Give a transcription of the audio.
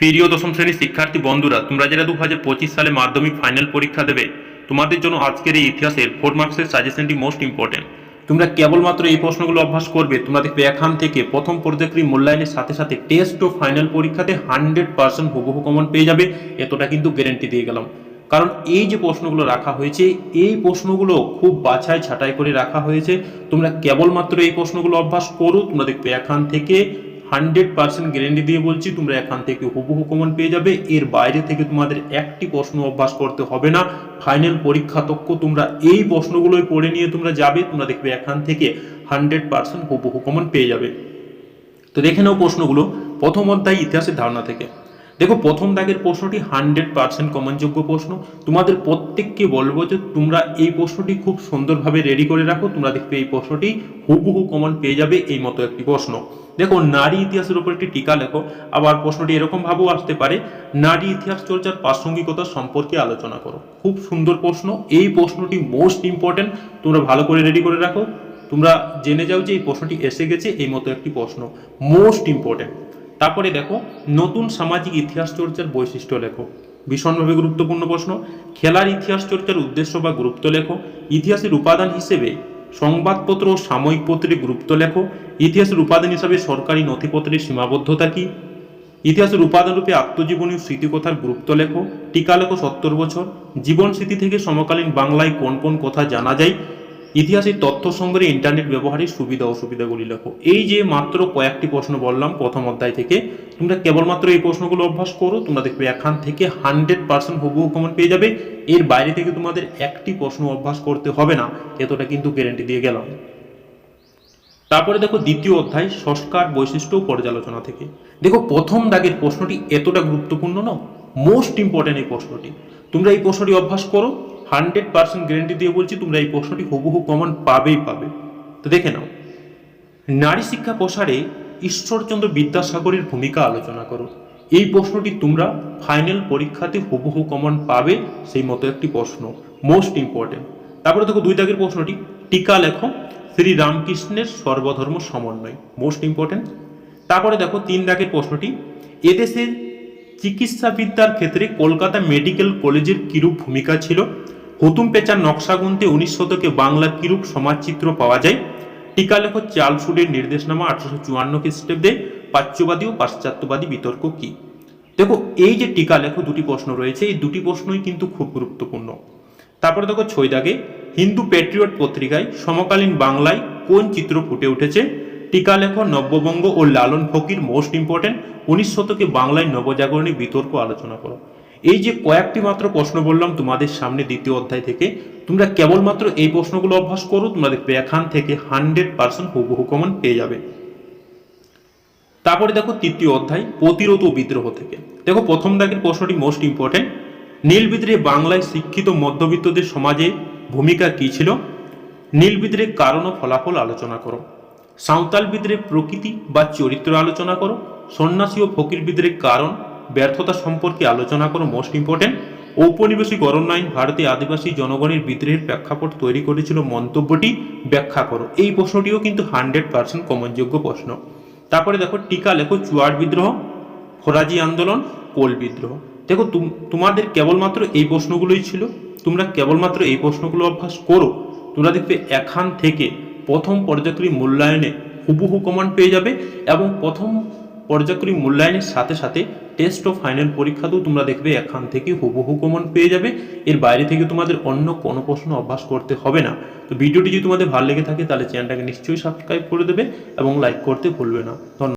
প্রিয় দশম শ্রেণির শিক্ষার্থী বন্ধুরা, তোমরা যারা দু হাজার পঁচিশ সালে মাধ্যমিক ফাইনাল পরীক্ষা দেবে, তোমাদের জন্য আজকের এই ইতিহাসের ফোর মার্কসের সাজেশনটি মোস্ট ইম্পর্টেন্ট তোমরা কেবলমাত্র এই প্রশ্নগুলো অভ্যাস করবে, তোমরা দেখবে এখান থেকে প্রথম পর্যায়ক্রী মূল্যায়নের সাথে সাথে টেস্ট ও ফাইনাল পরীক্ষাতে হান্ড্রেড পার্সেন্ট হুবহু কমন পেয়ে যাবে, এতটা কিন্তু গ্যারেন্টি দিয়ে গেলাম। কারণ এই যে প্রশ্নগুলো রাখা হয়েছে, এই প্রশ্নগুলো খুব বাছাই ছাঁটাই করে রাখা হয়েছে। তোমরা কেবলমাত্র এই প্রশ্নগুলো অভ্যাস করো, তোমরা দেখবে এখান থেকে হান্ড্রেড পার্সেন্ট গ্যারেন্টি দিয়ে বলছি, তোমরা এখান থেকে হুবহু কমন পেয়ে যাবে। এর বাইরে থেকে তোমাদের একটি প্রশ্ন অভ্যাস করতে হবে না। ফাইনাল পরীক্ষা তক্ষ তোমরা এই প্রশ্নগুলোই পড়ে নিয়ে তোমরা যাবে, তোমরা দেখবে এখান থেকে হান্ড্রেড পার্সেন্ট হুবহু কমন পেয়ে যাবে। তো দেখে নাও প্রশ্নগুলো, প্রথম অধ্যায় ইতিহাসের ধারণা থেকে। দেখো, প্রথম দাগের প্রশ্নটি হান্ড্রেড পার্সেন্ট কমনযোগ্য প্রশ্ন। তোমাদের প্রত্যেককে বলব যে তোমরা এই প্রশ্নটি খুব সুন্দরভাবে রেডি করে রাখো। তোমরা দেখবে এই প্রশ্নটি হুবহু কমন পেয়ে যাবে এই মতো একটি প্রশ্ন। দেখো, নারী ইতিহাসের উপর একটি টিকা লেখো। আবার প্রশ্নটি এরকম ভাবেও আসতে পারে, নারী ইতিহাস চর্চার প্রাসঙ্গিকতা সম্পর্কে আলোচনা করো। খুব সুন্দর প্রশ্ন। এই প্রশ্নটি মোস্ট ইম্পর্টেন্ট তোমরা ভালো করে রেডি করে রাখো। তোমরা জেনে যাও যে এই প্রশ্নটি এসে গেছে এই মতো একটি প্রশ্ন। মোস্ট ইম্পর্টেন্ট তারপরে দেখো, নতুন সামাজিক ইতিহাস চর্চার বৈশিষ্ট্য লেখো। ভীষণভাবে গুরুত্বপূর্ণ প্রশ্ন। খেলার ইতিহাস চর্চার উদ্দেশ্য বা গুরুত্ব লেখো। ইতিহাসের উপাদান হিসেবে সংবাদপত্র ও সাময়িক পত্রের গুরুত্ব লেখো। ইতিহাসের উপাদান হিসাবে সরকারি নথিপত্রের সীমাবদ্ধতা কী? ইতিহাসের উপাদান রূপে আত্মজীবনী ও স্মৃতিকথার গুরুত্ব লেখো। টিকা লেখো সত্তর বছর। জীবন স্মৃতি থেকে সমকালীন বাংলায় কোন কোন কথা জানা যায়? ইতিহাসের তথ্য সংগ্রহে ইন্টারনেট ব্যবহারের সুবিধা অসুবিধাগুলি লেখো। এই যে মাত্র কয়েকটি প্রশ্ন বললাম প্রথম অধ্যায় থেকে, তোমরা কেবলমাত্র এই প্রশ্নগুলো অভ্যাস করো, তোমরা দেখবে এখান থেকে হান্ড্রেড পার্সেন্ট হুবহু কমন পেয়ে যাবে। এর বাইরে থেকে তোমাদের একটি প্রশ্ন অভ্যাস করতে হবে না, এতটা কিন্তু গ্যারেন্টি দিয়ে গেলাম। তারপরে দেখো দ্বিতীয় অধ্যায়, সংস্কার বৈশিষ্ট্য পর্যালোচনা থেকে। দেখো প্রথম দাগের প্রশ্নটি এতটা গুরুত্বপূর্ণ না মোস্ট ইম্পর্টেন্ট এই প্রশ্নটি। তোমরা এই প্রশ্নটি অভ্যাস করো হান্ড্রেড পার্সেন্ট গ্যারেন্টি দিয়ে বলছি তোমরা এই প্রশ্নটি হুবহু কমন পাবেই পাবে। তো দেখে নাও। নারী শিক্ষা প্রসারে ঈশ্বরচন্দ্র বিদ্যাসাগরের ভূমিকা আলোচনা করো। এই প্রশ্নটি তোমরা ফাইনাল পরীক্ষাতে হুবহু কমন পাবে সেই মতো একটি প্রশ্ন, মোস্ট ইম্পর্টেন্ট। তারপরে দেখো দুই দাগের প্রশ্নটি, টিকা লেখো, শ্রী রামকৃষ্ণের সর্বধর্ম সমন্বয়, মোস্ট ইম্পর্টেন্ট। তারপরে দেখো তিন দাগের প্রশ্নটি, এদেশের চিকিৎসাবিদ্যার ক্ষেত্রে কলকাতা মেডিকেল কলেজের কিরূপ ভূমিকা ছিল? হুতুম পেঁচার নকশা গুনতে উনিশ শতকে বাংলা কিরূপ সমাজচিত্র পাওয়া যায়? টিকা লেখক চার্লসুডের নির্দেশনামা আঠারোশো চুয়ান্ন খ্রিস্টাব্দে প্রাচ্যবাদী ও পাশ্চাত্যবাদী বিতর্ক কি? দেখো, এই যে টিকা দুটি প্রশ্ন রয়েছে, এই দুটি প্রশ্নই কিন্তু খুব গুরুত্বপূর্ণ। তারপরে দেখো ছয় দাগে, হিন্দু প্যাট্রিয়ট পত্রিকায় সমকালীন বাংলায় কোন চিত্র ফুটে উঠেছে? টিকা লেখ নব্যবঙ্গ ও লালন ফকির মোস্ট ইম্পর্টেন্ট, উনিশ শতকে বাংলায় নবজাগরণী বিতর্ক আলোচনা করো। এই যে কয়েকটি মাত্র প্রশ্ন বললাম তোমাদের সামনে দ্বিতীয় অধ্যায় থেকে, তোমরা কেবলমাত্র এই প্রশ্নগুলো অভ্যাস করো, তোমরা দেখবে এখান থেকে হান্ড্রেড পার্সেন্ট হুবহু কমন পেয়ে যাবে। তারপরে দেখো তৃতীয় অধ্যায়, প্রতিরোধ ও বিদ্রোহ থেকে। দেখো প্রথম দাগের প্রশ্নটি মোস্ট ইম্পর্টেন্ট নীল বিদ্রোহে বাংলায় শিক্ষিত মধ্যবিত্তদের সমাজে ভূমিকা কী ছিল? নীল বিদ্রোহের কারণ ও ফলাফল আলোচনা করো। সাঁওতাল বিদ্রোহের প্রকৃতি বা চরিত্র আলোচনা করো। সন্ন্যাসী ও ফকির বিদ্রোহের কারণ ব্যর্থতা সম্পর্কে আলোচনা করো মোস্ট ইম্পর্টেন্ট ঔপনিবেশিক অরণ্যায়ন ভারতে আদিবাসী জনগণের বিদ্রোহের প্রেক্ষাপট তৈরি করেছিল মন্তব্যটি ব্যাখ্যা করো। এই প্রশ্নটিও কিন্তু হান্ড্রেড পার্সেন্ট কমনযোগ্য প্রশ্ন। তারপরে দেখো, টিকা লেখো, চুয়ার বিদ্রোহ, ফরাজি আন্দোলন, কোল বিদ্রোহ। দেখো, তুম- তোমাদের কেবলমাত্র এই প্রশ্নগুলোই ছিল। তোমরা কেবলমাত্র এই প্রশ্নগুলো অভ্যাস করো। তোমরা দেখবে এখান থেকে প্রথম পর্যায়ক্রমিক মূল্যায়নে হুবহু কমান্ড পেয়ে যাবে এবং প্রথম পর্যায়ক্রমিক মূল্যায়নের সাথে সাথে টেস্ট ও ফাইনাল পরীক্ষাতেও তোমরা দেখবে এখান থেকে হুবহু কমন পেয়ে যাবে। এর বাইরে থেকে তোমাদের অন্য কোনো প্রশ্ন অভ্যাস করতে হবে না। তো ভিডিওটি যদি তোমাদের ভালো লেগে থাকে তাহলে চ্যানেলটাকে নিশ্চয়ই সাবস্ক্রাইব করে দেবে এবং লাইক করতে ভুলবে না। ধন্যবাদ।